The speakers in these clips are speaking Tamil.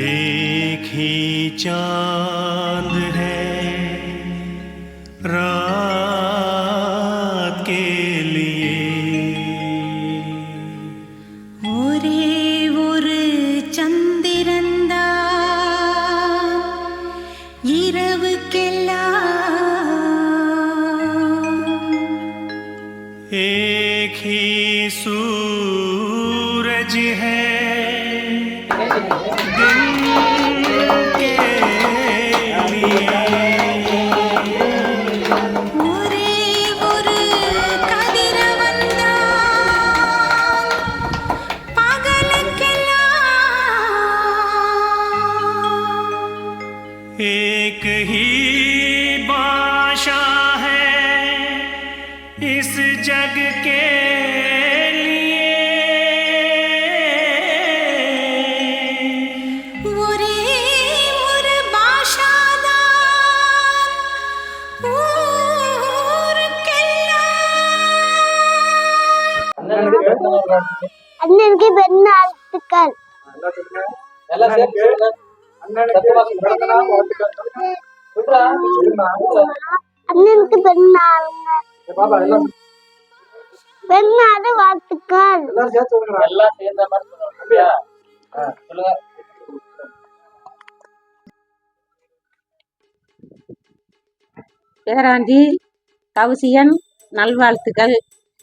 एक ही चांद है रात के लिए ஒரே ஒரு சந்திரன்தான் இரவுக்கெல்லாம் एक ही सूरज है दिन इस जग के लिए ஒரே ஒரு பாஷாதான் ஊருக்கெல்லாம் அண்ணனுக்கு பெருநாளுக்கள் எல்லாம் சேர்த்து சொல்லுங்க. சத்தமா சொல்லுங்க. பெருநாள் வாழ்த்துக்கள். எல்லாம் சேர்ந்த மாதிரி? ஆ, சொல்லுங்க. பேராண்டி கவுசியன் நல்வாழ்த்துக்கள்.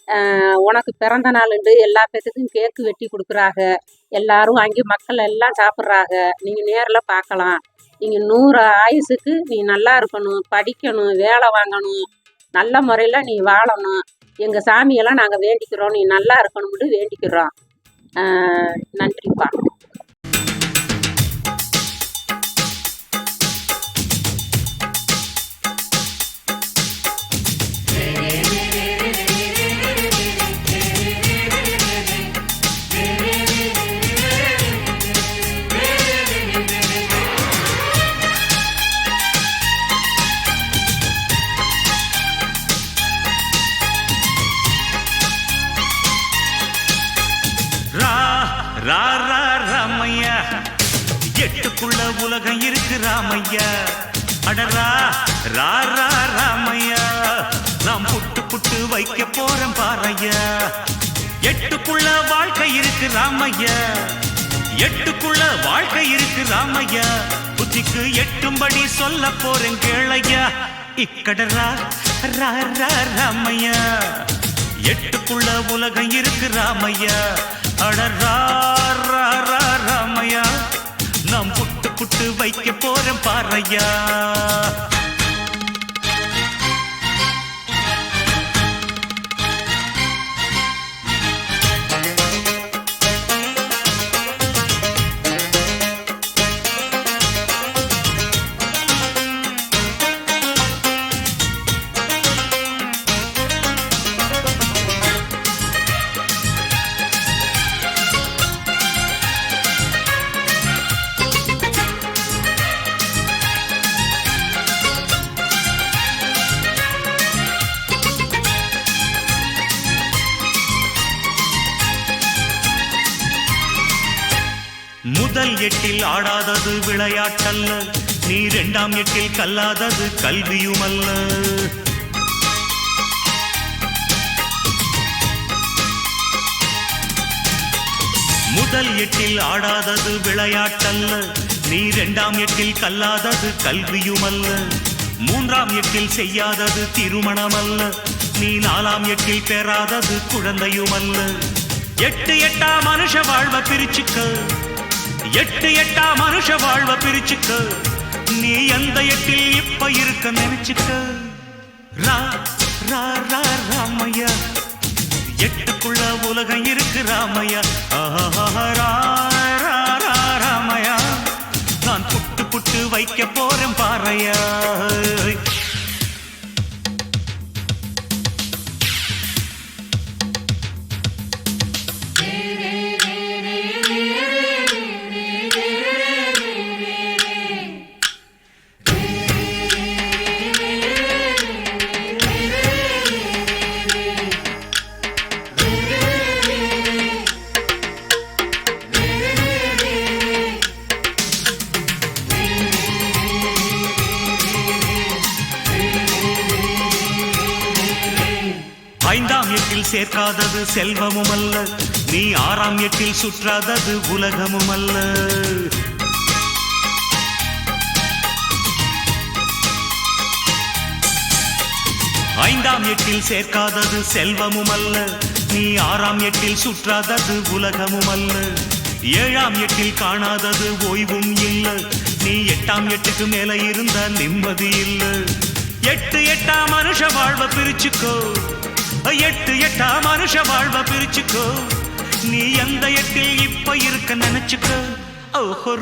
ஆஹ் உனக்கு பிறந்த நாளுண்டு எல்லா பேத்துக்கும் கேக்கு வெட்டி கொடுக்குறாங்க எல்லாரும் வாங்கி மக்கள் எல்லாம் சாப்பிட்றாங்க நீங்கள் நேரில் பார்க்கலாம். நீங்கள் நூறு ஆயுசுக்கு நீ நல்லா இருக்கணும் படிக்கணும் வேலை வாங்கணும். நல்ல முறையில் நீ வாழணும். எங்கள் சாமியெல்லாம் நாங்கள் வேண்டிக்கிறோம். நீ நல்லா இருக்கணும்னு வேண்டிக்கிறோம். நன்றிப்பா. ரா ரா ராமையா. எட்டுக்குள்ள உலகம் இருக்கு ராமையா. அடரா ரா ரா ராமையா. நாம் புட்டு புட்டு வைக்க போறோம் பாறையா. எட்டுக்குள்ள வாழ்க்கை இருக்கு ராமையா. எட்டுக்குள்ள வாழ்க்கை இருக்கு ராமையா. புத்திக்கு எட்டும்படி சொல்ல போறேன் கேளையா. இக்கடரா ரா ரா ராமையா. எட்டுக்குள்ள உலகம் இருக்கு ராமையா. அடரா ராமையா நாம் புட்டு புட்டு வைக்க போறேன் பாறையா. முதல் எட்டில் ஆடாதது விளையாட்டல்ல. நீ இரண்டாம் எட்டில் கல்லாதது கல்வியுமல்ல. முதல் எட்டில் ஆடாதது விளையாட்டல்ல. நீ இரண்டாம் எட்டில் கல்லாதது கல்வியுமல்ல. மூன்றாம் எட்டில் செய்யாதது திருமணமல்ல. நீ நாலாம் எட்டில் பெறாதது குழந்தையுமல்ல. எட்டு எட்டா மனுஷ வாழ்வை பிரிச்சுக்க. எட்டு எட்டா மனுஷ வாழ்வ பிரிச்சுக்க. நீ எந்த எட்டில் இப்ப இருக்க நினைச்சுக்க. ரா ரா ரா ராமையா. எட்டுக்குள்ள உலகம் இருக்கு ராமையா. ரா, ரா, ராமையா. நான் புட்டு புட்டு வைக்க போறேன் பாறையா. சேர்க்காதது செல்வமும் அல்ல நீ ஆறாம் எட்டில் சுற்றாதது உலகமும் அல்ல ஐந்தாம் எட்டில் சேர்க்காதது செல்வமும் அல்ல நீ ஆறாம் எட்டில் சுற்றாதது உலகமும் அல்ல ஏழாம் எட்டில் காணாதது ஓய்வும் இல்லை. நீ எட்டாம் எட்டுக்கு மேல இருந்த நிம்மதி இல்லை. எட்டு எட்டாம் மனுஷ வாழ்வ பிரிச்சுக்கோ. எட்டு எட்டா மனுஷ வாழ்வ பிரிச்சுக்கோ. நீ எந்த எட்டில் இப்ப இருக்க நினைச்சுக்கோ. ஓஹோ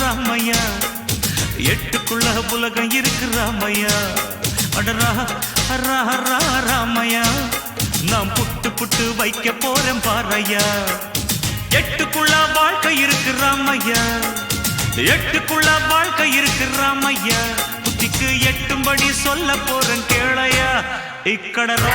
ராமையா எட்டுக்குள்ள உலகம் இருக்கு ராமையா அடரா ராமையா நாம் புட்டு புட்டு வைக்க போறேன் பாறையா. எட்டுக்குள்ள வாழ்க்கை இருக்கு ராமையா எட்டுக்குள்ள வாழ்க்கை இருக்கு ராமையா புத்திக்கு எட்டும்படி சொல்ல போறேன் கேளையா. இக்கடரா